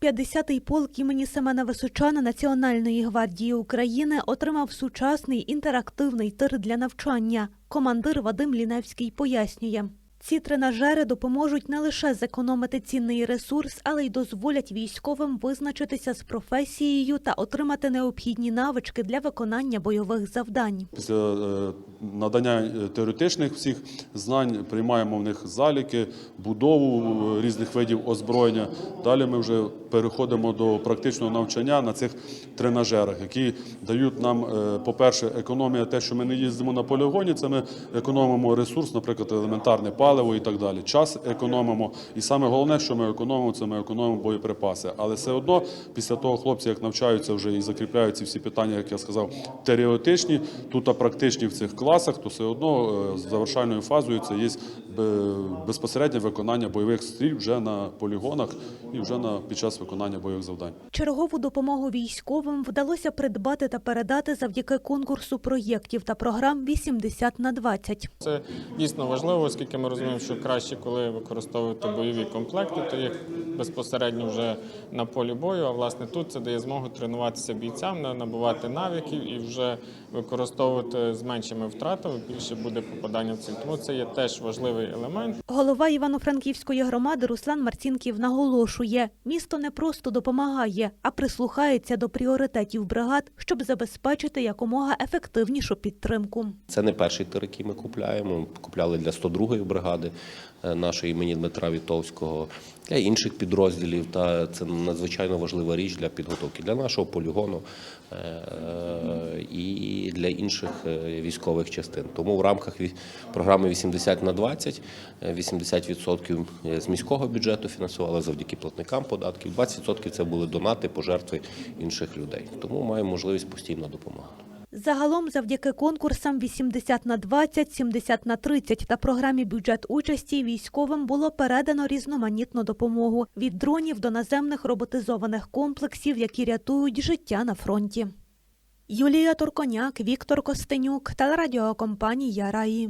50-й полк імені Семена Височана Національної гвардії України отримав сучасний інтерактивний тир для навчання. Командир Вадим Ліневський пояснює. Ці тренажери допоможуть не лише зекономити цінний ресурс, але й дозволять військовим визначитися з професією та отримати необхідні навички для виконання бойових завдань. Після е, надання е, теоретичних всіх знань приймаємо в них заліки, будову е, різних видів озброєння. Далі ми вже переходимо до практичного навчання на цих тренажерах, які дають нам, по-перше, економія те, що ми не їздимо на полігоні, це ми економимо ресурс, наприклад, елементарне паливо і так далі. Час економимо. І саме головне, що ми економимо, це ми економимо боєприпаси. Але все одно, після того хлопці, як навчаються вже і закріпляються всі питання, як я сказав, теоретичні, тут а практичні в цих класах, то все одно е, з завершальною фазою це є безпосереднє виконання бойових стрій вже на полігонах і вже на під час виконання бойових завдань. Чергову допомогу військовим вдалося придбати та передати завдяки конкурсу проєктів та програм 80 на 20. Це дійсно важливо, оскільки ми розуміємо, що краще, коли використовувати бойові комплекти, то їх безпосередньо вже на полі бою. А власне тут це дає змогу тренуватися бійцям, на- набувати навиків і вже використовувати з меншими втратами. Більше буде попадання в ціль. Тому це є теж важливий елемент. Голова Івано-Франківської громади Руслан Марцінків наголошує, місто не просто допомагає, а прислухається до пріоритетів бригад, щоб забезпечити якомога ефективнішу підтримку. Це не перший тир, який ми купляємо. Купляли для 102-ї бригади е, нашої імені Дмитра Вітовського, для інших підрозділів. Та це надзвичайно важлива річ для підготовки для нашого полігону е, і для інших е, військових частин. Тому в рамках програми 80 на 20 е, 80% з міського бюджету фінансували завдяки платникам податків. 20% це були донати, пожертви інших людей. Тому маємо можливість постійно допомагати. Загалом, завдяки конкурсам 80 на 20, 70 на 30 та програмі бюджет участі військовим було передано різноманітну допомогу від дронів до наземних роботизованих комплексів, які рятують життя на фронті. Юлія Турконяк, Віктор Костенюк, телерадіокомпанія Раї.